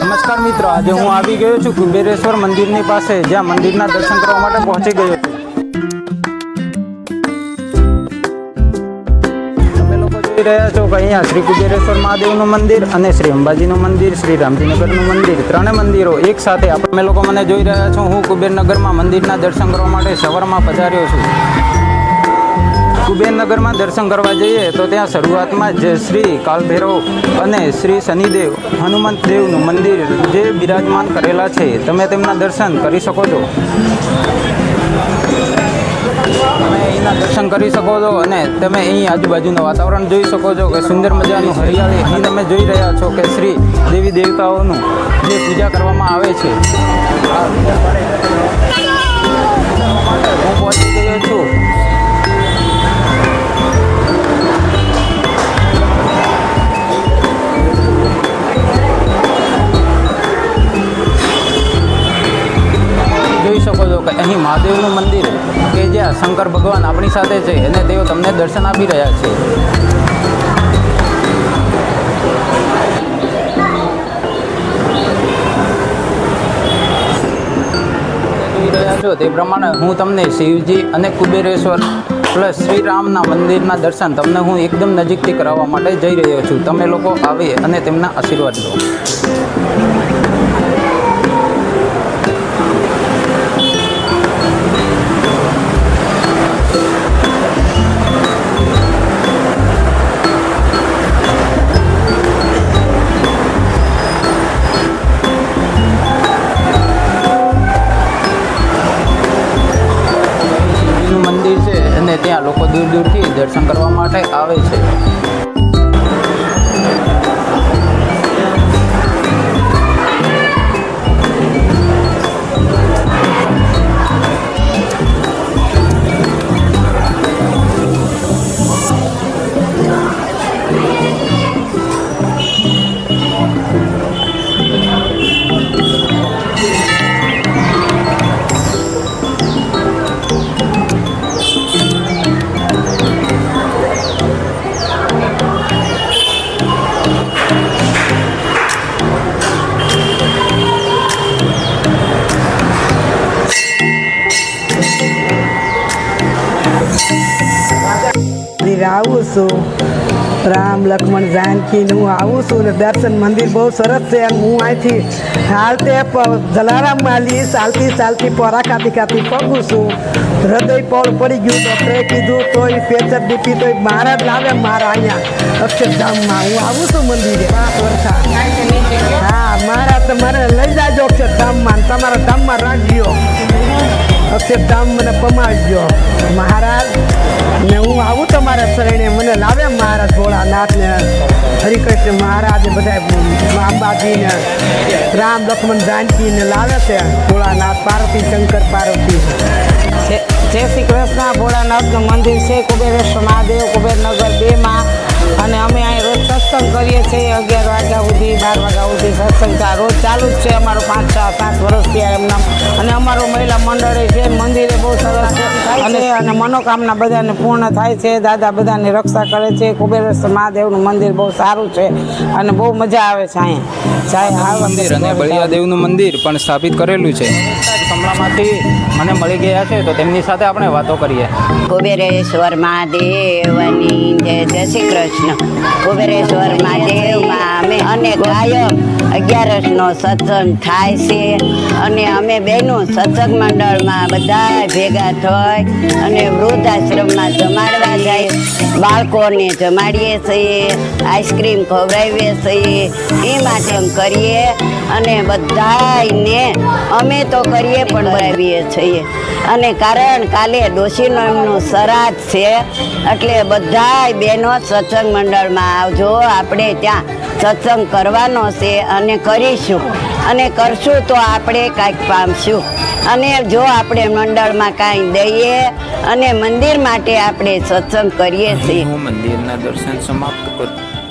નમસ્કાર મિત્રો, આજે હું આવી ગયો છું કુબેરેશ્વર મંદિરની પાસે, જ્યાં મંદિરના દર્શન કરવા માટે પહોંચી ગયો છું. તમે લોકો જોઈ રહ્યા છો કે અહીંયા શ્રી કુબેરેશ્વર મહાદેવનું મંદિર અને શ્રી અંબાજીનું મંદિર, શ્રી રામજીનગરનું મંદિર, ત્રણેય મંદિરો એક સાથે આપણે લોકો મને જોઈ રહ્યા છો, હું કુબેરનગરમાં મંદિરના દર્શન કરવા માટે સવારમાં પધાર્યો છું. કુબેરનગરમાં દર્શન કરવા જઈએ તો ત્યાં શરૂઆતમાં જ શ્રી કાલભૈરવ અને શ્રી શનિદેવ હનુમંત દેવનું મંદિર જે બિરાજમાન કરેલા છે. તમે તેમના દર્શન કરી શકો છો. તમે અહીંના દર્શન કરી શકો છો અને તમે અહીં આજુબાજુનું વાતાવરણ જોઈ શકો છો કે સુંદર મજાનું હરિયાળી. અહીં તમે જોઈ રહ્યા છો કે શ્રી દેવી દેવતાઓનું જે પૂજા કરવામાં આવે છે. હું પહોંચી ગયો છું. કે અહીં મહાદેવનું મંદિર કે જ્યાં શંકર ભગવાન આપણી સાથે છે અને તેઓ તમને દર્શન આપી રહ્યા છે. તે પ્રમાણે હું તમને શિવજી અને કુબેરેશ્વર પ્લસ શ્રી રામના મંદિરના દર્શન તમને હું એકદમ નજીકથી કરાવવા માટે જઈ રહ્યો છું. તમે લોકો આવી અને તેમના આશીર્વાદ લો. અને ત્યાં લોકો દૂર દૂરથી દર્શન કરવા માટે આવે છે. આવું છું. રામ લક્ષ્મણ જાનકી હું આવું છું ને દર્શન મંદિર બહુ સરસ છે અને હું અહીંથી હાલતે જલારામ માલી ચાલતી ચાલતી પોરા કાપી કાપી પગું છું. હૃદય પળ પડી ગયું ડૉક્ટરે કીધું, તોય પેચર દીપી, તોય મારા જ લાવે મારા અહીંયા. અક્ષરધામમાં હું આવું છું મંદિરે. પાંચ વર્ષ હા, મારા તમારે લઈ જાજો અક્ષરધામમાં તમારા ધામમાં રાખજો. અક્ષરધામ મને પમાડજો. મહારાજ ને હું આવું શરણે મને લાવે મહારાજ ભોળાનાથ ને હરિકૃષ્ણ મહારાજ બધા અંબાજી રામ લક્ષ્મણ જાનકી લાવે છે. ભોળાનાથ પાર્વતી, શંકર પાર્વતી. જય શ્રી કૃષ્ણ, ભોળાનાથનું મંદિર છે કુબેરેશ્વર મહાદેવ કુબેરનગર બેમાં. અને અમે અહીં રોજ સત્સંગ કરીએ છીએ. અગિયાર વાગ્યા સુધી, બાર વાગ્યા સુધી સત્સંગ રોજ ચાલુ જ છે અમારું પાંચ છ સાત વર્ષથી એમના. અને અમારું મહિલા મંડળે છે, મંદિરે બહુ સરસ છે. અને અને મનોકામના બધાને પૂર્ણ થાય છે. દાદા બધાની રક્ષા કરે છે. કુબેરેશ્વર મહાદેવનું મંદિર બહુ સારું છે અને બહુ મજા આવે છે અહીંયા મંદિર અને બળિયાદેવનું મંદિર પણ સ્થાપિત કરેલું છે. કમળામાંથી મને મળી ગયા છે તો તેમની સાથે આપણે વાતો કરીએ. કુબેરેશ્વર મહાદેવની જય જય શ્રી કૃષ્ણ. કુબેરેશ્વર મહાદેવમાં અમે અને ગાયક અગિયારસનો સત્સંગ થાય છે અને અમે બહેનો સત્સંગ મંડળમાં બધા ભેગા થઈ અને વૃદ્ધાશ્રમમાં જમાડવા જાય. બાળકોને જમાડીએ છીએ, આઈસ્ક્રીમ ખવડાવીએ છીએ, એ માટે કરીએ અને બધાને અમે તો કરીએ પણ બનાવીએ છીએ. અને કારણ કાલે ડોશીનો એમનું શ્રાદ્ધ છે, એટલે બધાય બહેનો સત્સંગ મંડળમાં આવજો, આપણે ત્યાં સત્સંગ કરવાનો છે અને કરીશું. અને કરશું તો આપણે કાંઈક પામશું. અને જો આપણે મંડળમાં કાંઈ દઈએ અને મંદિર માટે આપણે સત્સંગ કરીએ છીએ. મંદિરના દર્શન સમાપ્ત કરું.